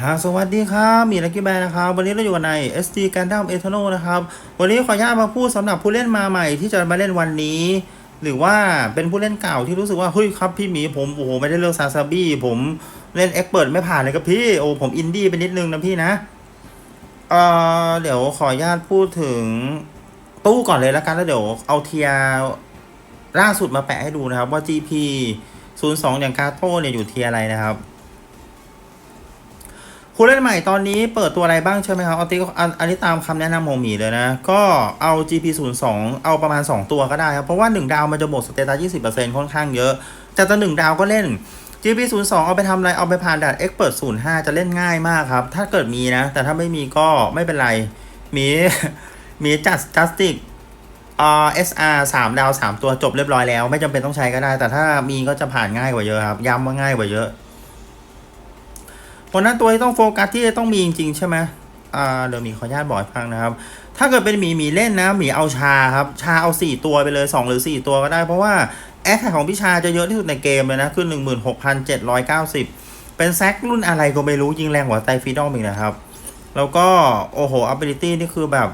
ฮาสวัสดีครับมีลักกี้แบร์นะครับ วันนี้เราอยู่กันใน SD Gundam Eternal นะครับ วันนี้ขออนุญาตมาพูดสำหรับผู้เล่นมาใหม่ที่จะมาเล่นวันนี้ หรือว่าเป็นผู้เล่นเก่าที่รู้สึกว่า เฮ้ยครับพี่หมีผม โอ้โห ไม่ได้เลือกซาซาบี้ผมเล่นเอ็กเปิดไม่ผ่านเลยครับพี่ โอ้ผมอินดี้ไปนิดนึงนะพี่นะ เอ่อ เดี๋ยวขออนุญาตพูดถึงตู้ก่อนเลยแล้วกันแล้วเดี๋ยวเอาเทียล่าสุดมาแปะให้ดูนะครับว่า GP 02อย่างกาโต้เนี่ยอยู่เทียอะไรนะครับ ผู้เล่นใหม่ตอนนี้เปิดตัวอะไรบ้างใช่ไหมครับเอาติอันนี้ตามคำแนะนำของหมีเลยนะ ก็เอา GP 0 2เอาประมาณ 2 ตัวก็ได้ครับ เพราะว่า 1 ดาวมันจะบวกสเตตัส20%ค่อนข้างเยอะ แต่ตัว1ดาวก็เล่น GP 0 2เอาไปทำอะไร เอาไปผ่านด่าน Expert 05จะเล่นง่ายมากครับ ถ้าเกิดมีนะ แต่ถ้าไม่มีก็ไม่เป็นไร มีมีจัดจัสติกอ่า SR 3ดาว3ตัวจบเรียบร้อยแล้ว ไม่จำเป็นต้องใช้ก็ได้ แต่ถ้ามีก็จะผ่านง่ายกว่าเยอะครับ ย้ำว่าง่ายกว่าเยอะ เพราะนั้นตัวที่ต้องโฟกัสที่จะต้องมีจริงๆใช่ไหมอ่าเดี๋ยวมีขออนุญาตบอกฟังนะครับ ถ้าเกิดเป็นหมีหมีเล่นนะหมีเอาชาครับ ชาเอา 4 ตัวไปเลย 2 หรือ 4 ตัวก็ได้ เพราะว่าแอคแท็กของพี่ชาจะเยอะที่สุดในเกมเลยนะคือ16,790 เป็นแซกรุ่นอะไรก็ไม่รู้ยิงแรงกว่าไตฟีดอมอีกนะครับ แล้วก็ โอ้โห ability นี่คือแบบ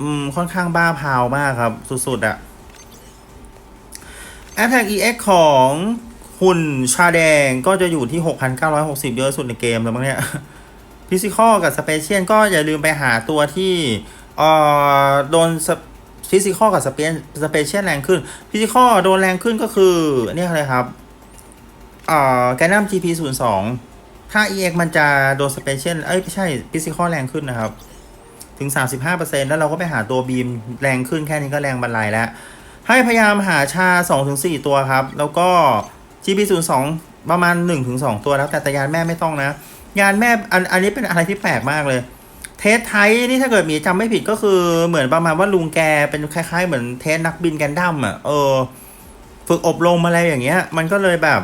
อืมค่อนข้างบ้าพาวมากครับ สุดๆอะ Attack EX ของ หุ่นชาแดงก็จะอยู่ที่ 6,960 เยอะสุดในเกมแล้วมั้งเนี่ยฟิสิกอลกับสเปเชียลก็อย่าลืมไปหาตัวที่เอ่อโดนฟิสิกอลกับสเปสเปเชียลแรงขึ้นฟิสิกอลโดนแรงขึ้นก็คือเนี่ยอะไรครับเอ่อแกนัม GP 0 2ถ้า EX มันจะโดนสเปเชียลเอ้ยไม่ใช่ฟิสิกอลแรงขึ้นนะครับ ถึง 35%แล้วเราก็ไปหาตัวบีมแรงขึ้นแค่นี้ก็แรงบรรลัยแล้ว ให้พยายามหาชา 2-4 ตัวครับ แล้วก็ GP02 ประมาณ 1-2 ตัวแล้วแต่แต่ยานแม่ไม่ต้องนะ ยานแม่อันอันนี้เป็นอะไรที่แปลกมากเลย เทสไทยนี่ถ้าเกิดมีจำไม่ผิดก็คือเหมือนประมาณว่าลุงแกเป็นคล้าย ๆ เหมือนเทสนักบินแกนดั้มอะเออ ฝึกอบรมอะไรอย่างเงี้ย มันก็เลยแบบ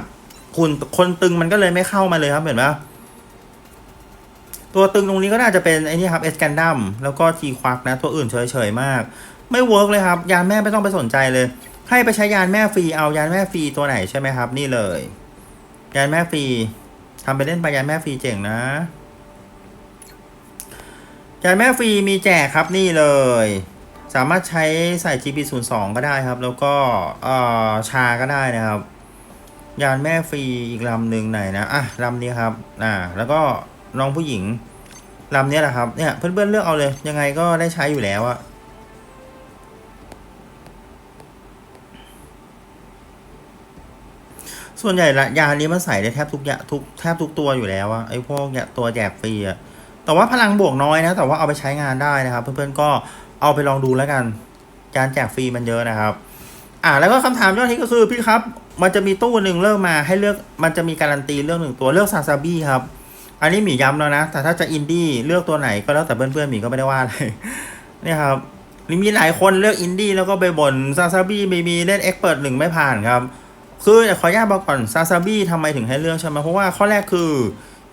คุณคนตึงมันก็เลยไม่เข้ามาเลยครับเห็นปะตัวตึงตรงนี้ก็น่าจะเป็นไอ้นี่ครับเอสแกนดัมแล้วก็ทีควักนะ ตัวอื่นเฉยๆมาก ไม่เวิร์กเลยครับ ยานแม่ไม่ต้องไปสนใจเลย ให้ไปใช้ยานแม่ฟรีเอายานแม่ฟรีตัวไหนใช่ไหมครับ นี่เลย ยานแม่ฟรีทำไปเล่นไปยานแม่ฟรีเจ๋งนะยานแม่ฟรีมีแจกครับนี่เลย สามารถใช้ใส่ GP 0 2 ก็ได้ครับ แล้วก็เอ่อชาก็ได้นะครับ ยานแม่ฟรีอีกลำหนึ่งไหนนะอะลำนี้ครับอ่าแล้วก็น้องผู้หญิงลำนี้แหละครับเนี่ยเพื่อนๆเลือกเอาเลย ยังไงก็ได้ใช้อยู่แล้วอะ ส่วนใหญ่ละยานี้มันใส่ได้แทบทุกยาทุกแทบทุกตัวอยู่แล้วอะไอ้พวกเนี่ยตัวแจกฟรีอะแต่ว่าพลังบวกน้อยนะ แต่ว่าเอาไปใช้งานได้นะครับ เพื่อนๆก็เอาไปลองดูแล้วกันการแจกฟรีมันเยอะนะครับ อ่าแล้วก็คำถามยอดฮิตก็คือพี่ครับ มันจะมีตู้หนึ่งเลือกมาให้เลือกมันจะมีการันตีเลือกหนึ่งตัวเลือกซาซาบี้ครับ อันนี้หมีย้ำแล้วนะ แต่ถ้าจะอินดี้เลือกตัวไหนก็แล้วแต่เพื่อนๆหมีก็ไม่ได้ว่าอะไรเนี่ยครับมีหลายคนเลือกอินดี้แล้วก็ไปบ่นซาซาบี้ไม่มีเล่นเอ็กเปิดหนึ่งไม่ผ่านครับ คือขออนุญาตบอกก่อนซาซาบี้ทำไมถึงให้เลือกใช่ไหมเพราะว่าข้อแรกคือ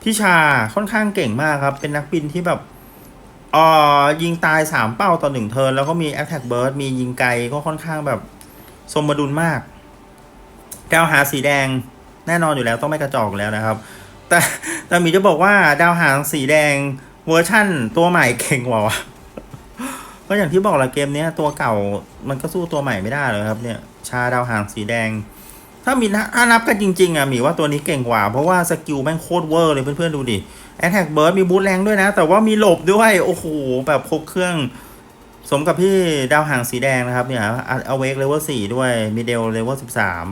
พี่ชาค่อนข้างเก่งมากครับ เป็นนักบินที่แบบเอ่อยิงตายสามเป้าต่อหนึ่งเทิร์นแล้วก็มีแอ t แทกเบิร์ดมียิงไกลก็ค่อนข้างแบบสมดุลมากดาวหางสีแดงแน่นอนอยู่แล้วต้องไม่กระจอกแล้วนะครับ แต่แต่หมีจะบอกว่าดาวหางสีแดงเวอร์ชั่นตัวใหม่เก่งกว่าก็อย่างที่บอกละเกมเนี้ยตัวเก่ามันก็สู้ตัวใหม่ไม่ได้เลยครับเนี่ย ชาดาวหางสีแดง ถ้ามีนะถ้านับกันจริงๆอะหมีว่าตัวนี้เก่งกว่า เพราะว่าสกิลแม่งโคตรเวอร์เลยเพื่อนๆดูดิแอ t แทกเบิร์ดมีบูทแรงด้วยนะ แต่ว่ามีหลบด้วย โอ้โห แบบครบเครื่อง สมกับพี่ดาวหางสีแดงนะครับเนี่ยเอาเวกเลเวลสี่ด้วยมีเดลเลเวลสิบสาม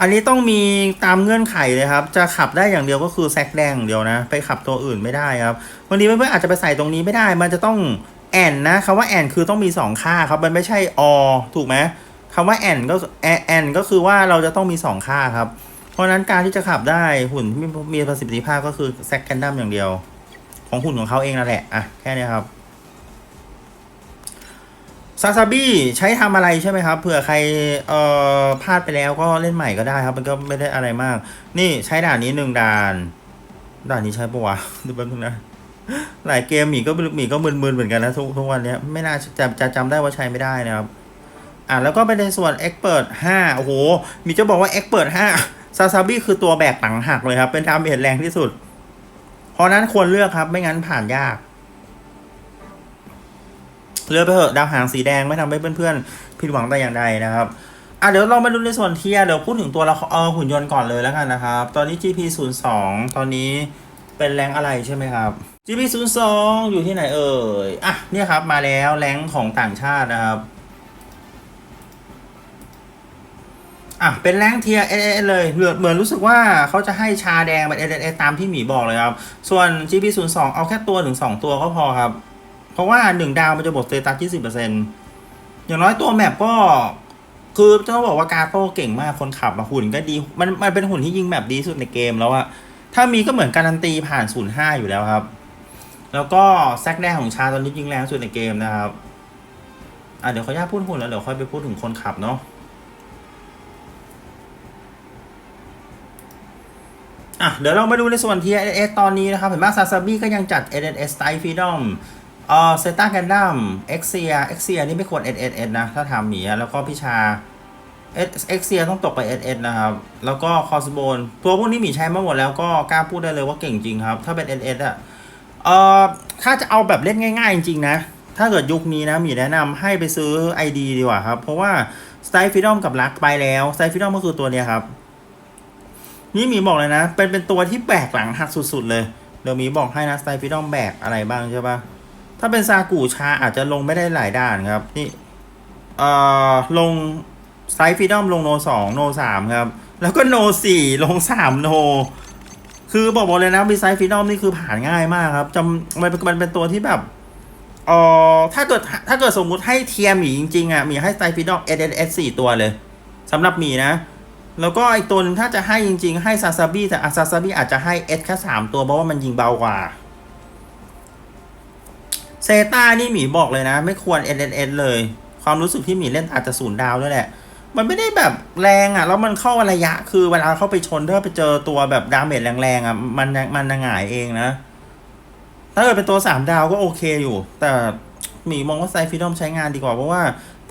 อันนี้ต้องมีตามเงื่อนไขเลยครับ จะขับได้อย่างเดียวก็คือแซกแดงเดียวนะ ไปขับตัวอื่นไม่ได้ครับวันนี้เพื่อนๆอาจจะไปใส่ตรงนี้ไม่ได้ มันจะต้องแอนนะคำว่าแอนคือต้องมีสองค่าครับ มันไม่ใช่อ ถูกไหม คำว่าแอนก็แอนก็คือว่าเราจะต้องมีสองค่าครับ เพราะนั้นการที่จะขับได้หุ่นที่มีประสิทธิภาพก็คือแซกแคนดัมอย่างเดียว ของหุ่นของเขาเองนั่นแหละอะแค่นี้ครับซาซาบี้ใช้ทำอะไรใช่ไหมครับเผื่อใครเอ่อพลาดไปแล้วก็เล่นใหม่ก็ได้ครับ มันก็ไม่ได้อะไรมาก นี่ใช้ด่านนี้หนึ่งด่าน ด่านนี้ใช้ปะวะดูแป๊บนึงนะหลายเกมหมีก็หมีก็มึนๆเหมือนกันนะทุกทุกวันเนี้ยไม่น่าจะจะจำได้ว่าใช้ไม่ได้นะครับ อะแล้วก็ไปในส่วน Expert 5 โอ้โห มีจะบอกว่า Expert 5ซาซาบิคือตัวแบกหลังหักเลยครับ เป็นดาเมจแรงที่สุด เพราะนั้นควรเลือกครับ ไม่งั้นผ่านยาก เลือกไปเถอะดาวหางสีแดงไม่ทำให้เพื่อนๆผิดหวังแต่อย่างใดนะครับอะเดี๋ยวเรามาดูในส่วนเทียเดี๋ยวพูดถึงตัวละครเออหุ่นยนต์ก่อนเลยแล้วกันนะครับ ตอนนี้ GP 0 2ตอนนี้เป็นแรงอะไรใช่ไหมครับ GP 0 2อยู่ที่ไหนเอ่ยอะเนี่ยครับมาแล้วแรงของต่างชาตินะครับ อะเป็นแรงเทียเอเอเลยเหมือนเหมือนรู้สึกว่าเขาจะให้ชาแดงเป็นเอเอตามที่หมีบอกเลยครับ ส่วน GP 0 2เอาแค่ตัวถึง 2 ตัวก็พอครับ เพราะว่า 1 ดาวมันจะบวกสเตตัส20%อร์เซ็นต์อย่างน้อยตัวแมปก็ คือต้องบอกว่ากาโต้เก่งมากคนขับหุ่นก็ดี มันมันเป็นหุ่นที่ยิงแมปดีสุดในเกมแล้วอะถ้ามีก็เหมือนการันตีผ่าน05อยู่แล้วครับ แล้วก็แซกแดงของชาตอนนี้ยิงแรงสุดในเกมนะครับอะเดี๋ยวขออนุญาตพูดหุ่นแล้วเดี๋ยวค่อยไปพูดถึงคนขับเนาะ อะเดี๋ยวเรามาดูในส่วนที่ s ตอนนี้นะครับ เห็นไหมซาซาบิก็ยังจัด SS s t y f r e e d o m เออเซต้าแกนดัมเอ็กเซียเอ็กเซียนี่ไม่ควร SS นะ ถ้าทำหมีแล้วก็พิชาเอ็กเซียต้องตกไป SS นะครับ แล้วก็คอสโบนตัวพวกนี้หมีใช้มาหมดแล้วก็กล้าพูดได้เลยว่าเก่งจริงครับ ถ้าเป็น SS อะเอ่อถ้าจะเอาแบบเล่นง่าย ๆ จริง ๆ นะ ถ้าเกิดยุคนี้นะหมีแนะนำให้ไปซื้อ ID ดีกว่าครับ เพราะว่า s t y f r e e d o m กับลักไปแล้ว s t y f r e e d o m ก็คือตัวเนี้ยครับ นี่มีบอกเลยนะ เป็นเป็นตัวที่แบกหลังหักสุดๆเลย เดี๋ยวมีบอกให้นะสไตฟิดอมแบกอะไรบ้างใช่ปะถ้าเป็นซากุชาอาจจะลงไม่ได้หลายด่านครับ นี่เอ่อลงสไตฟิดอมลงโนสองโนสามครับ แล้วก็โนสี่ลงสามโน คือบอกบอกเลยนะบีไซฟิดอมนี่คือผ่านง่ายมากครับจำมันเป็นมันเป็นตัวที่แบบเอ่อถ้าเกิดถ้าเกิดสมมุติให้เทียร์หมีจริงๆอะหมีให้สไตฟิดอมเอสเอสสี่ตัวเลยสำหรับหมีนะ แล้วก็อีกตัวหนึงถ้าจะให้จริง ๆ ให้ซาซาบิแต่ซาซาบิอาจจะให้เอสแค่สามตัวเพราะว่ามันยิงเบากว่าเซต้านี่หมีบอกเลยนะ ไม่ควรเอสเอสเลย ความรู้สึกที่หมีเล่นอาจจะศูนย์ดาวด้วยแหละ มันไม่ได้แบบแรงอะ แล้วมันเข้าระยะ คือเวลาเข้าไปชนถ้าไปเจอตัวแบบดาเมจแรงๆอะมันมันหงายเองนะ ถ้าเกิดเป็นตัวสามดาวก็โอเคอยู่ แต่หมีมองว่าไซฟิดอมใช้งานดีกว่าเพราะว่า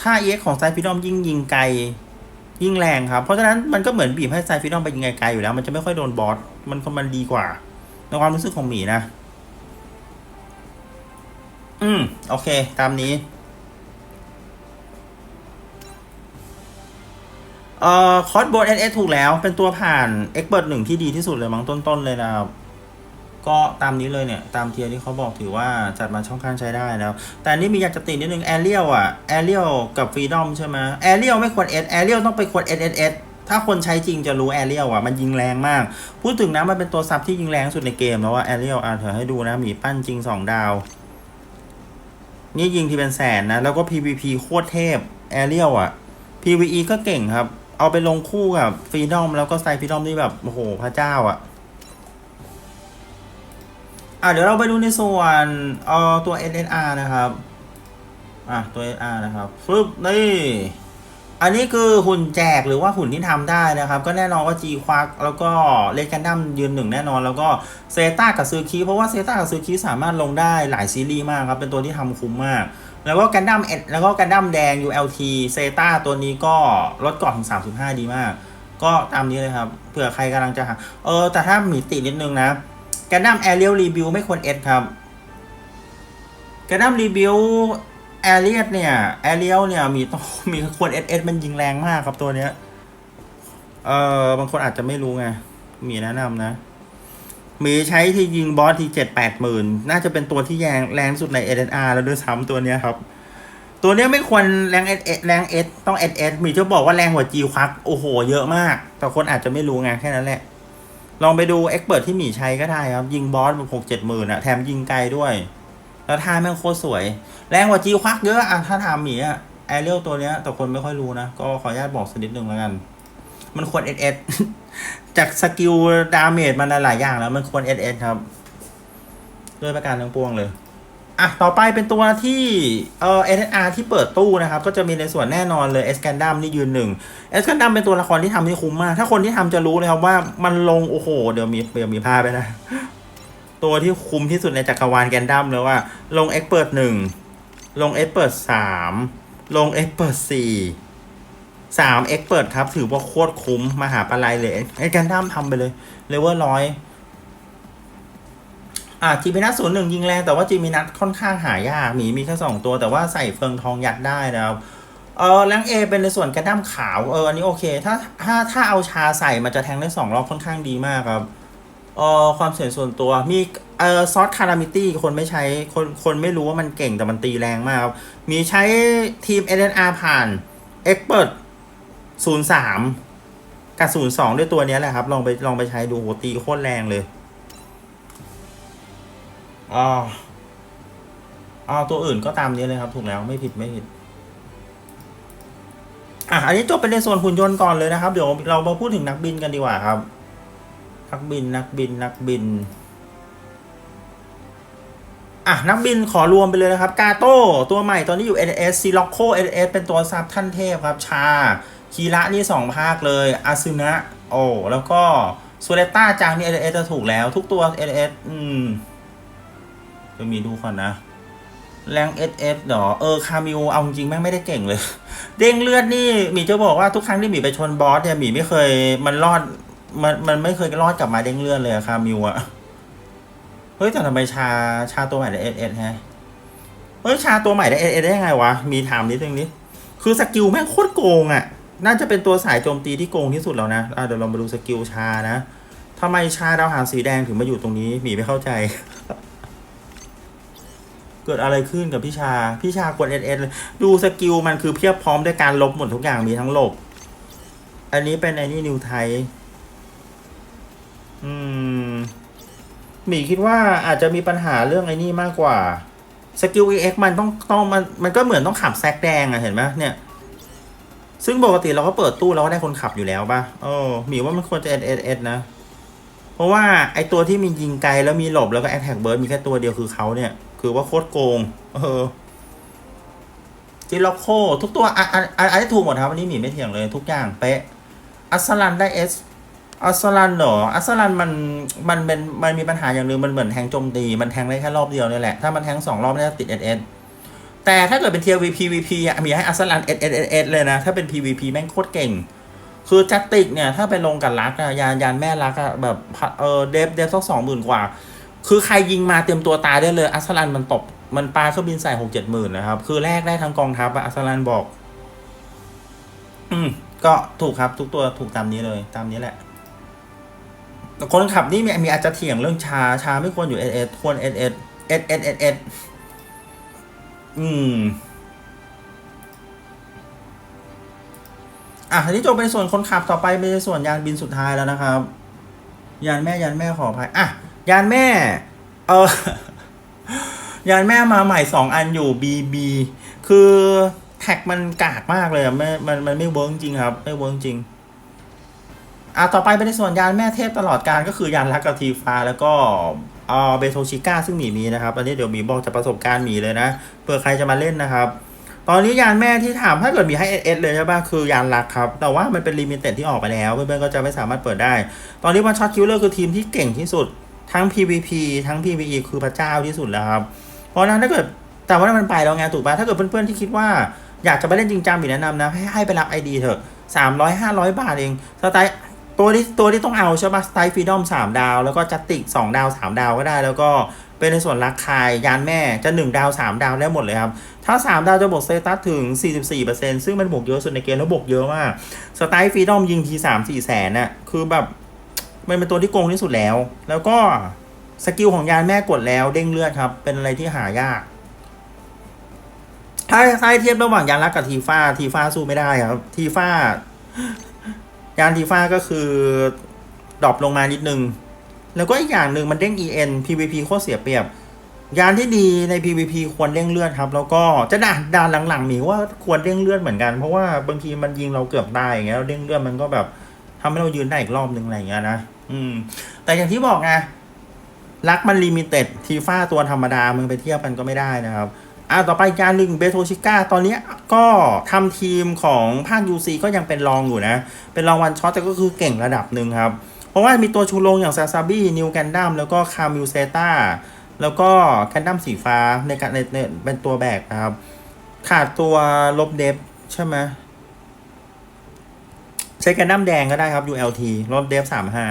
ถ้าเอ็กของไซฟิดอมยิ่งยิงไกล ยิ่งแรงครับ เพราะฉะนั้นมันก็เหมือนบีบให้ไซฟิดอมไปยิงไกลๆอยู่แล้ว มันจะไม่ค่อยโดนบอสมันมันดีกว่า ในความรู้สึกของหมีนะ อืม โอเค ตามนี้ เอ่อ คอร์สโบนเอสถูกแล้ว เป็นตัวผ่านเอ็กเบิร์หนึ่งที่ดีที่สุดเลยมั้งต้นๆเลยนะครับ ก็ตามนี้เลยเนี่ย ตามเทียร์ที่เขาบอกถือว่าจัดมาช่องข้างใช้ได้แล้ว แต่นี่มีอยากจะติดนิดนึงแอเรียลอะแอเรียลกับฟรีดอมใช่ไหมแอเรียลไม่ควรเอสแอเรียลต้องไปควรเอสเอสเอสถ้าคนใช้จริงจะรู้แอเรียลอะมันยิงแรงมาก พูดถึงนะมันเป็นตัวซับที่ยิงแรงสุดในเกมแล้วว่าแอเรียลอะเถอให้ดูนะหมีปั้นจริง 2 ดาว นี่ยิงที่เป็นแสนนะ แล้วก็ PVP โคตรเทพแอเรียลอะ PVE ก็เก่งครับ เอาไปลงคู่กับฟรีดอมแล้วก็ไซฟรีดอมนี่แบบโอ้โหพระเจ้าอะ อะเดี๋ยวเราไปดูในส่วนเอ่อตัว SSR นะครับ อะตัว S R นะครับฟึบนี่อันนี้คือหุ่นแจกหรือว่าหุ่นที่ทำได้นะครับ ก็แน่นอนว่า G ควักแล้วก็เลกันดัมยืนหนึ่งแน่นอน แล้วก็เซต้ากับซูคิเพราะว่าเซต้ากับซูคิสามารถลงได้หลายซีรีส์มากครับ เป็นตัวที่ทำคุ้มมาก แล้วก็กันดั้มเอ็ดแล้วก็กันดั้มแดง ULT เซต้าตัวนี้ก็ลดก่อนถึง 35 ดีมาก ก็ตามนี้เลยครับเผื่อใครกำลังจะหาเออแต่ถ้ามีตินิดนึงนะ แกนดัมแอเรียลรีบิวไม่ควรเอสครับแกนดัมรีบิวแอเรียเนี่ยแอเรียลเนี่ยมีต้องมีควรเอสเอสมันยิงแรงมากครับตัวเนี้ย เออบางคนอาจจะไม่รู้ไง มีแนะนำนะ มีใช้ที่ยิงบอสที่เจ็ดแปดหมื่นน่าจะเป็นตัวที่แรงแรงสุดใน SNR แล้วด้วยซ้ำตัวเนี้ยครับตัวเนี้ยไม่ควรแรงเอสแรงเอสต้องเอสเอสมีจะบอกว่าแรงกว่าจีควักโอ้โห เยอะมาก แต่คนอาจจะไม่รู้ไงแค่นั้นแหละ ลองไปดูเอ็กเปิดที่หมีใช้ก็ได้ครับ ยิงบอสแบบหกเจ็ดหมื่นอะแถมยิงไกลด้วย แล้วท่าแม่งโคตรสวย แรงกว่าจีควักเยอะอะถ้าถามหมีอะแอเรียลตัวเนี้ยแต่คนไม่ค่อยรู้นะ ก็ขออนุญาตบอกสักนิดนึงแล้วกัน มันควรเอสเอสจากสกิลดาเมจมันหลายอย่างแล้ว มันควรเอสเอสครับ ด้วยประการทั้งปวงเลย อะ ต่อไปเป็นตัวที่เอ่อ SSR ที่เปิดตู้นะครับ ก็จะมีในส่วนแน่นอนเลย S g a n d a m นี่ยืนหนึ่ง S g a n d a m เป็นตัวละครที่ทำที่คุ้มมาก ถ้าคนที่ทำจะรู้เลยครับว่ามันลง โอ้โห เดี๋ยวมีเดี๋ยวมีภาพไปนะ ตัวที่คุ้มที่สุดในจักรวาลแกนดัมเลยว่า ลง Expert หนึ่งลง Expert สามลง Expert สี่สาม Expert ครับ ถือว่าโคตรคุ้มมหาปลายเลยไอ้แกนดัมทำไปเลยเลเวลร้อย อะจีมินัทศูนย์หนึ่งยิงแรงแต่ว่าจีมินัทค่อนข้างหายากหมีมีแค่สองตัว แต่ว่าใส่เฟืองทองยัดได้นะครับเออแรงเอเป็นในส่วนกระด้ามขาวเอออันนี้โอเค ถ้าถ้าถ้าเอาชาใส่มันจะแทงได้สองรอบค่อนข้างดีมากครับเออความเสี่ยงส่วนตัวมีเออซอสคารามิตี้คนไม่ใช้คนคนไม่รู้ว่ามันเก่งแต่มันตีแรงมากครับ มีใช้ทีม NNR ผ่าน Expert ศูนย์สามกับศูนย์สองด้วยตัวนี้แหละครับ ลองไปลองไปใช้ดูโหตีโคตรแรงเลย อ๋ออ๋อตัวอื่นก็ตามนี้เลยครับ ถูกแล้วไม่ผิดไม่ผิดอะอันนี้จบเป็นในส่วนหุ่นยนต์ก่อนเลยนะครับ เดี๋ยวเรามาพูดถึงนักบินกันดีกว่าครับ นักบินนักบินนักบินอะนักบินขอรวมไปเลยนะครับ กาโต้ตัวใหม่ตอนนี้อยู่ NS ซีล็อกโค NS เป็นตัวซับท่านเทพครับ ชา คีระนี่สองภาคเลยอาซึนะ โอ้ แล้วก็ ซูเรต้าจางนี่ NS จะถูกแล้ว ทุกตัว NS อืม จะมีดูก่อนนะ แรงเอสเอสหรอ เออ คามิวเอาจริงแม่งไม่ได้เก่งเลย เด้งเลือดนี่หมีจะบอกว่าทุกครั้งที่หมีไปชนบอสเนี่ยหมีไม่เคยมันรอด มันมันไม่เคยรอดกลับมาเด้งเลือดเลยอะคามิวอะเฮ้ยแต่ทำไมชาชาตัวใหม่ได้เอสเอสฮะเฮ้ยชาตัวใหม่ได้เอสเอสได้ยังไงวะ มีถามนิดนึงนิคือสกิลแม่งโคตรโกงอะน่าจะเป็นตัวสายโจมตีที่โกงที่สุดแล้วนะะเดี๋ยวเรามาดูสกิลชานะทำไมชาดาวหางสีแดงถึงมาอยู่ตรงนี้หมีไม่เข้าใจ เกิดอะไรขึ้นกับพี่ชา พี่ชากดเอสดูสกิลมันคือเพียบพร้อมด้วยการลบหมดทุกอย่างมีทั้งหลบ อันนี้เป็นไอ้นี่นิวไทย อืม หมีคิดว่าอาจจะมีปัญหาเรื่องไอ้นี่มากกว่า สกิล EX มันต้องต้องมันมันก็เหมือนต้องขับแซกแดงอะเห็นไหมเนี่ย ซึ่งปกติเราก็เปิดตู้เราก็ได้คนขับอยู่แล้วป่ะโอ้หมีว่ามันควรจะ S S S นะ เพราะว่าไอตัวที่มียิงไกลแล้วมีหลบแล้วก็แอ t แทกเบิร์ดมีแค่ตัวเดียวคือเขาเนี่ย คือว่าโคตรโกง เออจิล็อกโค ทุกตัวอะอะอะอันนี้ถูกหมดครับวันนี้หมีไม่เถียงเลยทุกอย่างเป๊ะ อัสลันได้เอสอัสลันเหรออัสลันมันมันเป็นมันมีปัญหาอย่างหนึ่งมันเหมือนแทงโจมตี มันแทงได้แค่รอบเดียวนี่แหละ ถ้ามันแทงสองรอบน่าจะติดเอสเอสแต่ถ้าเกิดเป็นเทียร์ VPVP อะมีให้อัสลันเอสเอสเอสเลยนะ ถ้าเป็น PVP แม่งโคตรเก่ง คือจัตติกเนี่ย ถ้าไปลงกับรักอะยานยานแม่รักอะแบบเออเดฟเดฟสักสองหมื่นกว่า คือใครยิงมาเตรียมตัวตายได้เลย อัสลันมันตบมันปลาเครื่องบินใส่หกเจ็ดหมื่นนะครับ คือแลกได้ทั้งกองทัพอะอัสลันบอก อืมก็ถูกครับ ทุกตัวถูกตามนี้เลย ตามนี้แหละคนขับนี่มีมีอาจจะเถียงเรื่องชาชาไม่ควรอยู่เอเอควรเอเอเอเอเอเออืม อะทีนี้จบเป็นส่วนคนขับต่อไปเป็นส่วนยานบินสุดท้ายแล้วนะครับ ยานแม่ยานแม่ขออภัยอะยานแม่ เออยานแม่มาใหม่สองอันอยู่ BB คือแท็กมันกากมากเลยอะไม่มันมันไม่เวิร์กจริงครับ ไม่เวิร์กจริงอะต่อไปเป็นในส่วนยานแม่เทพตลอดการก็คือยานลักกับทีฟ้าแล้วก็เออเบโทชิก้าซึ่งหมีมีนะครับ อันนี้เดี๋ยวหมีบอกจากประสบการณ์หมีเลยนะเผื่อใครจะมาเล่นนะครับ ตอนนี้ยานแม่ที่ถามถ้าเกิดมีให้เอสเลยใช่ป่ะคือยานลักครับ แต่ว่ามันเป็นลิมิเต็ดที่ออกไปแล้ว เพื่อนๆก็จะไม่สามารถเปิดได้ ตอนนี้วันช็อตคิวเลอร์คือทีมที่เก่งที่สุด ทั้ง PVP ทั้ง PVE คือพระเจ้าที่สุดแล้วครับ เพราะนั้นถ้าเกิดแต่ว่ามันไปแล้วไงถูกป่ะถ้าเกิดเพื่อนๆที่คิดว่าอยากจะไปเล่นจริงจังมีแนะนำนะ ให้ให้ไปรับ ID เถอะสามร้อยห้าร้อยบาทเองสไตล์ตัวที่ตัวที่ต้องเอาใช่ป่ะสไตล์ฟรีดอมสามดาว แล้วก็จัตติกสองดาวสามดาวก็ได้ แล้วก็เป็นในส่วนรักคายยานแม่จะหนึ่งดาวสามดาวได้หมดเลยครับ ถ้า 3 ดาวจะบวกสเตตัสถึง 44%ซึ่งมันบวกเยอะสุดในเกมแล้วบวกเยอะมากสไตล์ฟรีดอมยิงที3 4แสนน่ะคือแบบมันเป็นตัวที่โกงที่สุดแล้ว แล้วก็สกิลของยานแม่กดแล้วเด้งเลือดครับ เป็นอะไรที่หายาก ถ้าถ้าให้เทียบระหว่างยานรักกับทีฟ้าทีฟ้าสู้ไม่ได้ครับ ทีฟ้ายานทีฟ้าก็คือดรอปลงมานิดนึง แล้วก็อีกอย่างหนึ่งมันเด้ง EN PVP โคตรเสียเปรียบ ยานที่ดีใน PVP ควรเร่งเลือดครับ แล้วก็จะด่านด่านหลังๆหมีว่าควรเร่งเลือดเหมือนกัน เพราะว่าบางทีมันยิงเราเกือบตายอย่างเงี้ยแล้วเร่งเลือดมันก็แบบทำให้เรายืนได้อีกรอบนึงอะไรอย่างเงี้ยนะอืม แต่อย่างที่บอกไงรักมันลิมิเต็ดทีฟ้าตัวธรรมดามึงไปเทียบกันก็ไม่ได้นะครับอ่าต่อไปยานหนึ่งเบโทชิก้าตอนนี้ก็ทำทีมของภาค UC ก็ยังเป็นรองอยู่นะ เป็นรองวันช็อตแต่ก็คือเก่งระดับหนึ่งครับ เพราะว่ามีตัวชูโรงอย่างซาซาบี้นิวแกนดัมแล้วก็คามิลเซตา แล้วก็แคนดัมสีฟ้าในการในในเป็นตัวแบกนะครับ ขาดตัวลบเดฟใช่ไหมใช้แคนดัมแดงก็ได้ครับ ULT ลบเดฟสามห้า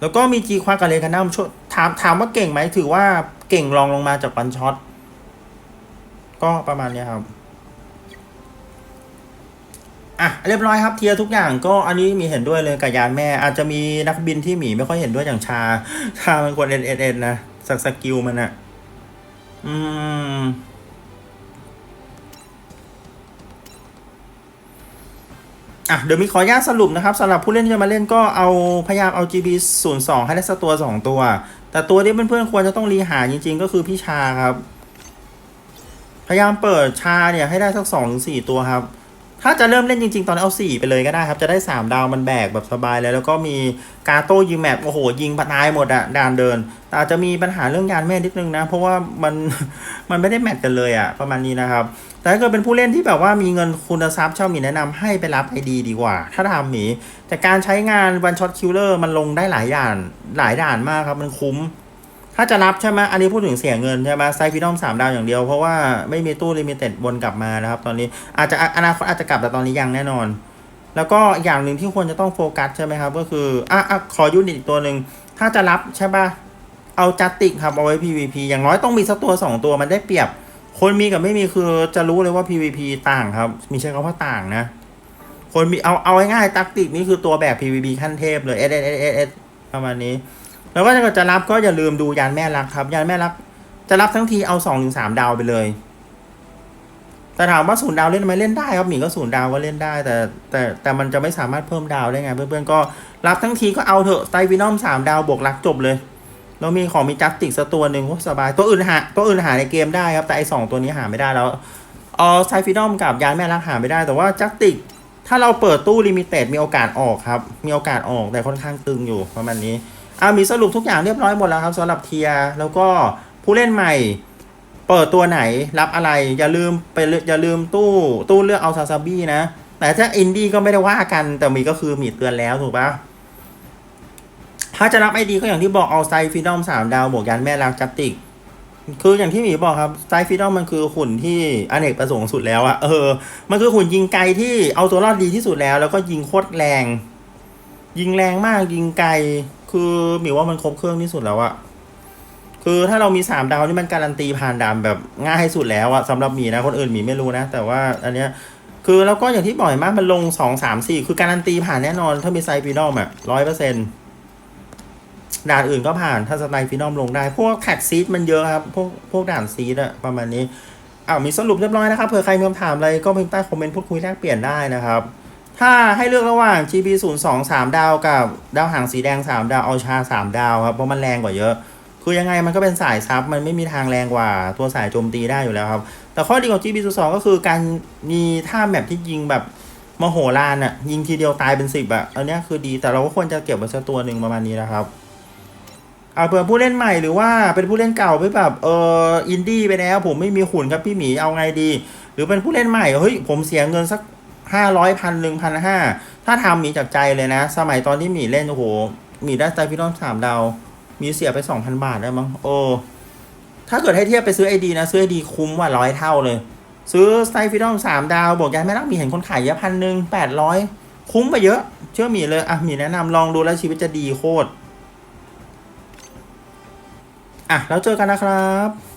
แล้วก็มีจีควากับเลแคนดัมช่วยถามถามว่าเก่งไหมถือว่าเก่งรองลงมาจากวันช็อต ก็ประมาณนี้ครับ อะเรียบร้อยครับเทียทุกอย่างก็อันนี้มีเห็นด้วยเลยกับยานแม่ อาจจะมีนักบินที่หมีไม่ค่อยเห็นด้วยอย่างชา ชามันควรเอ็นเอ็นนะสักสกิลมันอะอืมอะเดี๋ยวมีขออนุญาตสรุปนะครับสำหรับผู้เล่นที่จะมาเล่นก็เอาพยายามเอา GB 0 2ให้ได้สักตัว 2 ตัว แต่ตัวที่เพื่อนๆควรจะต้องรีหาจริงๆ ก็คือพี่ชาครับ พยายามเปิดชาเนี่ยให้ได้สัก2อถึงสตัวครับ ถ้าจะเริ่มเล่นจริง ๆ ตอนนี้เอา 4 ไปเลยก็ได้ครับ จะได้ 3 ดาวมันแบกแบบสบายเลย แล้วก็มีกาโต้ยิงแมปโอ้โห ยิงปะตายหมดอะด่านเดิน แต่อาจจะมีปัญหาเรื่องยานแม่นิดนึงนะ เพราะว่ามันมันไม่ได้แมทกันเลยอะประมาณนี้นะครับ แต่ถ้าเกิดเป็นผู้เล่นที่แบบว่ามีเงินคุณทรัพย์ชอบหมีแนะนำให้ไปรับไอดีดีกว่า ถ้าทำหมีแต่การใช้งานวันช็อตคิลเลอร์มันลงได้หลายอย่างหลายด่านมากครับมันคุ้ม ถ้าจะรับใช่ไหมอันนี้พูดถึงเสียเงินใช่ไหมไซฟิดอมสามดาวอย่างเดียว เพราะว่าไม่มีตู้ลิมิเต็ดวนกลับมานะครับ ตอนนี้อาจจะอนาคตอาจจะกลับแต่ตอนนี้ยังแน่นอน แล้วก็อย่างหนึ่งที่ควรจะต้องโฟกัสใช่ไหมครับ ก็คืออะอะขอยูนิตอีกตัวหนึ่งถ้าจะรับใช่ปะเอาจัตติกครับเอาไว้ PVP อย่างน้อยต้องมีสักตัวสองตัวมันได้เปรียบ คนมีกับไม่มีคือจะรู้เลยว่า PVP ต่างครับ มีใช้คำว่าต่างนะ คนมีเอาเอาง่ายๆตักติกนี่คือตัวแบบ PVP ขั้นเทพเลย S S S S ประมาณนี้ แล้วก็ถ้าเกิดจะรับก็อย่าลืมดูยานแม่รักครับ ยานแม่รัก จะรับทั้งทีเอาสองถึงสามดาวไปเลย แต่ถามว่าศูนย์ดาวเล่นไหมเล่นได้ครับหมีก็ศูนย์ดาวก็เล่นได้ แต่แต่แต่มันจะไม่สามารถเพิ่มดาวได้ไง เพื่อนๆก็รับทั้งทีก็เอาเถอะไตวินอมสามดาวบวกรักจบเลยแล้วมีของมีจัสติกสักตัวหนึ่งสบายตัวอื่นหาตัวอื่นหาในเกมได้ครับ แต่ไอสองตัวนี้หาไม่ได้แล้วเออไซฟินอมกับยานแม่รักหาไม่ได้แต่ว่าจัสติกถ้าเราเปิดตู้ลิมิเต็ดมีโอกาสออกครับ มีโอกาสออกแต่ค่อนข้างตึงอยู่ประมาณนี้ อามีสรุปทุกอย่างเรียบร้อยหมดแล้วครับสำหรับเทียแล้วก็ผู้เล่นใหม่ เปิดตัวไหนรับอะไรอย่าลืมไปอกอย่าลืมตู้ตู้เลือกเอาซาซาบี้นะ แต่ถ้าอินดี้ก็ไม่ได้ว่ากัน แต่มีก็คือมีเตือนแล้วถูกปะถ้าจะรับไอดีก็อย่างที่บอกเอาไซฟิดอมสามดาวบวกยันแม่รักจัตติกคืออย่างที่หมีบอกครับไซฟิดอมมันคือหุ่นที่อเนกประสงค์สุดแล้วอะเออ มันคือหุ่นยิงไกลที่เอาตัวรอดดีที่สุดแล้ว แล้วก็ยิงโคตรแรง ยิงแรงมากยิงไกล คือหมีว่ามันครบเครื่องที่สุดแล้วอะคือถ้าเรามีสามดาวนี่มันการันตีผ่านดามแบบง่ายสุดแล้วอะสำหรับหมีนะคนอื่นหมีไม่รู้นะ แต่ว่าอันเนี้ยคือแล้วก็อย่างที่บ่อยมากมันลงสองสามสี่คือการันตีผ่านแน่นอน ถ้ามีไซฟิดอมอะร้อยเปอร์เซ็นต์ด่านอื่นก็ผ่านถ้าสไตล์ฟินอมลงได้ พวกแท็กซีดมันเยอะครับ พวกพวกด่านซีดอะประมาณนี้อ้าวมีสรุปเรียบร้อยนะครับเผื่อใครมีคำถามอะไรก็พิมพ์ใต้คอมเมนต์พูดคุยแลกเปลี่ยนได้นะครับ ถ้าให้เลือกระหว่าง GB 0 2 3 ดาวกับดาวหางสีแดง 3 ดาวเอาชา 3 ดาวครับ เพราะมันแรงกว่าเยอะ คือยังไงมันก็เป็นสายซับ มันไม่มีทางแรงกว่าตัวสายโจมตีได้อยู่แล้วครับ แต่ข้อดีของ GB 0 2ก็คือการมีท่าแมปที่ยิงแบบมโหฬารอะ ยิงทีเดียวตายเป็นสิบอะ อันนี้คือดีแต่เราก็ควรจะเก็บไว้สักตัวหนึ่งประมาณนี้นะครับเอาเผื่อผู้เล่นใหม่หรือว่าเป็นผู้เล่นเก่าไปแบบเอออินดี้ไปแล้ว ผมไม่มีหุ่นครับพี่หมีเอาไงดี หรือเป็นผู้เล่นใหม่เฮ้ยผมเสียเงินสัก ห้าร้อยพันหนึ่งพันห้าถ้าทำหมีจากใจเลยนะ สมัยตอนที่หมีเล่น โอ้โหหมีได้ไซฟิดอนสามดาว มีเสียไปสองพันบาทได้มั้งโอ้ถ้าเกิดให้เทียบไปซื้อไอดีนะ ซื้อไอดีคุ้มกว่าร้อยเท่าเลย ซื้อไซฟิดอนสามดาว บอกยายแม่รักมีเห็นคนขายเยอะพันหนึ่งแปดร้อยคุ้มไปเยอะ เชื่อหมีเลย อะหมีแนะนำลองดูแล้วชีวิตจะดีโคตร อะ แล้วเจอกันนะครับ